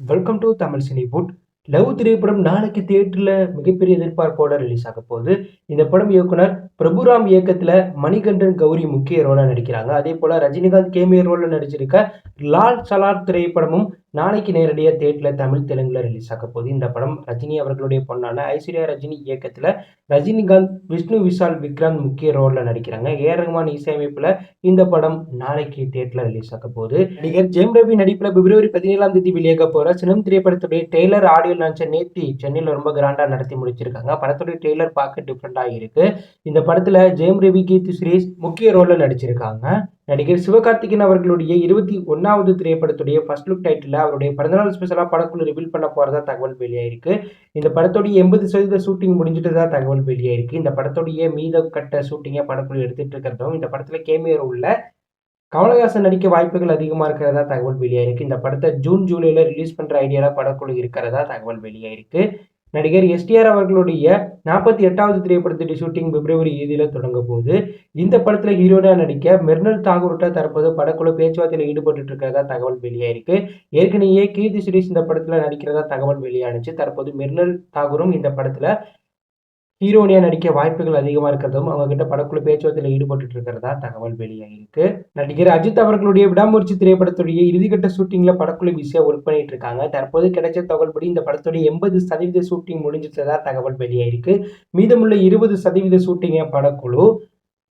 Welcome to Tamil சினிபுட் love திரைப்படம் நாளைக்கு தியேட்டரில் மிகப்பெரிய எதிர்பார்ப்போட ரிலீஸ் ஆக போகுது. இந்த படம் இயக்குனர் பிரபுராம் இயக்கத்தில் மணிகண்டன் கௌரி முக்கிய ரோலாக நடிக்கிறாங்க. அதே போல் ரஜினிகாந்த் கேமிய ரோலில் நடிச்சிருக்க லால் சலார் திரைப்படமும் நாளைக்கு நேரடியாக தேட்டில் தமிழ் தெலுங்குல ரிலீஸ் ஆக போகுது. இந்த படம் ரஜினி அவர்களுடைய பொண்ணான ஐஸ்வர்யா ரஜினி இயக்கத்தில் ரஜினிகாந்த் விஷ்ணு விஷால் விக்ராந்த் முக்கிய ரோலில் நடிக்கிறாங்க. ஏ. ரஹ்மான் இசையமைப்பில் இந்த படம் நாளைக்கு தேட்டில் ரிலீஸ் ஆக போகுது. நடிகர் ஜெயம் ரவி நடிப்பில் பிப்ரவரி பதினேழாம் தேதி வெளியாக போகிற சினம் திரைப்படத்துடைய டெய்லர் ஆடியோ லான்ச்சை நேத்தி சென்னையில் ரொம்ப கிராண்டாக நடத்தி முடிச்சிருக்காங்க. படத்துடைய டெய்லர் பார்க்க டிஃப்ரெண்டாக இருக்குது இந்த படத்தில் ஜெயம் ரவி கீர்த்தி சுரேஷ் முக்கிய ரோலில் நடிச்சிருக்காங்க. நடிகர் சிவகார்த்திகேயன் அவர்களுடைய இருபத்தி ஒன்றாவது திரைப்படத்துடைய ஃபர்ஸ்ட் லுக் டைட்டில் அவருடைய பிறந்தநாள் ஸ்பெஷலாக படக்குழு ரிவீல் பண்ண போகிறதா தகவல் வெளியாயிருக்கு. இந்த படத்துடைய எண்பது சதவீத ஷூட்டிங் முடிஞ்சிட்டு தான் தகவல் வெளியாயிருக்கு. இந்த படத்துடைய மீத கட்ட ஷூட்டிங்கை படக்குழு எடுத்துட்டு இருக்கிறதும் இந்த படத்தில் கேமியர் உள்ள கமலஹாசன் நடிக்க வாய்ப்புகள் அதிகமாக இருக்கிறதா தகவல் வெளியாயிருக்கு. இந்த படத்தை ஜூன் ஜூலையில் ரிலீஸ் பண்ணுற ஐடியாவில் படக்குழு இருக்கிறதா தகவல் வெளியாயிருக்கு. நடிகர் எஸ்டிஆர் அவர்களுடைய நாற்பத்தி எட்டாவது திரைப்படத்தில் ஷூட்டிங் பிப்ரவரி இறுதியில் தொடங்க போது இந்த படத்தில் ஹீரோனா நடிக்க மெர்னல் தாகூர்ட்டா தற்போது படக்குழு பேச்சுவார்த்தையில் ஈடுபட்டு இருக்கிறதா தகவல் வெளியாயிருக்கு. ஏற்கனவே கீர்த்தி சுரேஷ் இந்த படத்தில் நடிக்கிறதா தகவல் வெளியானுச்சு. தற்போது மெர்னல் தாகூரும் இந்த படத்தில் ஹீரோனியா நடிக்க வாய்ப்புகள் அதிகமாக இருக்கிறதும் அவங்க கிட்ட படக்குழு பேச்சுவார்த்தையில் ஈடுபட்டு இருக்கிறதா தகவல் வெளியாகிருக்கு நடிகர் அஜித் அவர்களுடைய விடாமுயற்சி திரைப்படத்துடைய இறுதிக்கட்ட ஷூட்டிங்ல படக்குழு பிஸியாக ஒர்க் பண்ணிட்டு இருக்காங்க. தற்போது கிடைச்ச தகவல்படி இந்த படத்துடைய எண்பது சதவீத ஷூட்டிங் முடிஞ்சிட்டதா தகவல் வெளியாகிருக்கு மீதமுள்ள இருபது சதவீத ஷூட்டிங்கை படக்குழு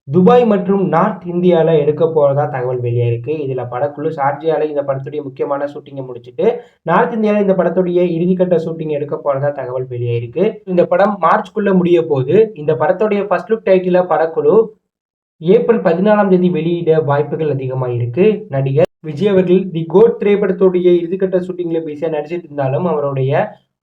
துபாய் மற்றும் நார்த் இந்தியாவில் எடுக்க போகிறதா தகவல் வெளியாயிருக்கு. இதில் படக்குழு ஷார்ஜியாவில் இந்த படத்துடைய முக்கியமான ஷூட்டிங்கை முடிச்சுட்டு நார்த் இந்தியாவில் இந்த படத்துடைய இறுதிக்கட்ட ஷூட்டிங் எடுக்க போகிறதா தகவல் வெளியாயிருக்கு. இந்த படம் மார்ச்குள்ளே முடிய போது இந்த படத்துடைய ஃபர்ஸ்ட் லுக் டைட்டில் படக்குழு ஏப்ரல் பதினாலாம் தேதி வெளியிட வாய்ப்புகள் அதிகமாக இருக்கு நடிகர் விஜய் அவர்கள் தி கோட் திரைப்படத்துடைய இறுதிக்கட்ட ஷூட்டிங்கில் பிஸியாக நடிச்சிட்டு இருந்தாலும் அவருடைய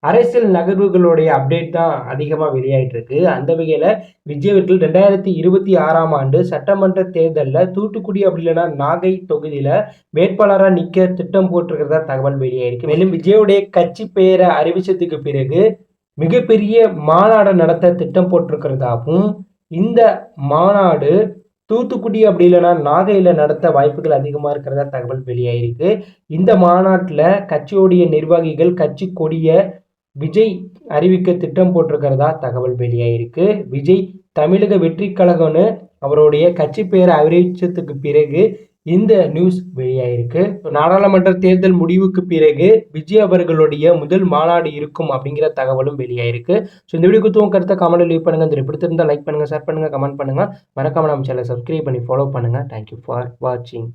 அரசியல் நகர்வுகளுடைய அப்டேட் தான் அதிகமாக வெளியாகிட்டு இருக்கு அந்த வகையில் விஜய் அவர்கள் ரெண்டாயிரத்தி இருபத்தி ஆறாம் ஆண்டு சட்டமன்ற தேர்தலில் தூத்துக்குடி அப்படி இல்லைன்னா நாகை தொகுதியில் வேட்பாளராக நிற்க திட்டம் போட்டிருக்கிறதா தகவல் வெளியாயிருக்கு. மேலும் விஜயோடைய கட்சி பெயரை அறிவிச்சதுக்கு பிறகு மிகப்பெரிய மாநாடு நடத்த திட்டம் போட்டிருக்கிறதாகவும் இந்த மாநாடு தூத்துக்குடி அப்படி இல்லைன்னா நாகையில் நடத்த வாய்ப்புகள் அதிகமாக இருக்கிறதா தகவல் வெளியாயிருக்கு. இந்த மாநாட்டில் கட்சியோடைய நிர்வாகிகள் கட்சி கொடியை விஜய் அறிவிக்க திட்டம் போட்டிருக்கிறதா தகவல் வெளியாயிருக்கு விஜய் தமிழக வெற்றி கழகம்னு அவருடைய கட்சி பெயரை அறிவிச்சதுக்கு பிறகு இந்த நியூஸ் வெளியாயிருக்கு நாடாளுமன்ற தேர்தல் முடிவுக்கு பிறகு விஜய் அவர்களுடைய முதல் மாநாடு இருக்கும் அப்படிங்கிற தகவலும் வெளியாயிருக்கு ஸோ இந்த வீடியோ குத்துவம் கருத்தை கமெண்ட் லீவ் பண்ணுங்க. இந்த பிடித்திருந்தால் லைக் பண்ணுங்க ஷேர் பண்ணுங்க கமெண்ட் பண்ணுங்க. மறக்காம நம்ம சேனலை சப்ஸ்கிரைப் பண்ணி ஃபாலோ பண்ணுங்க. தேங்க்யூ ஃபார் வாட்சிங்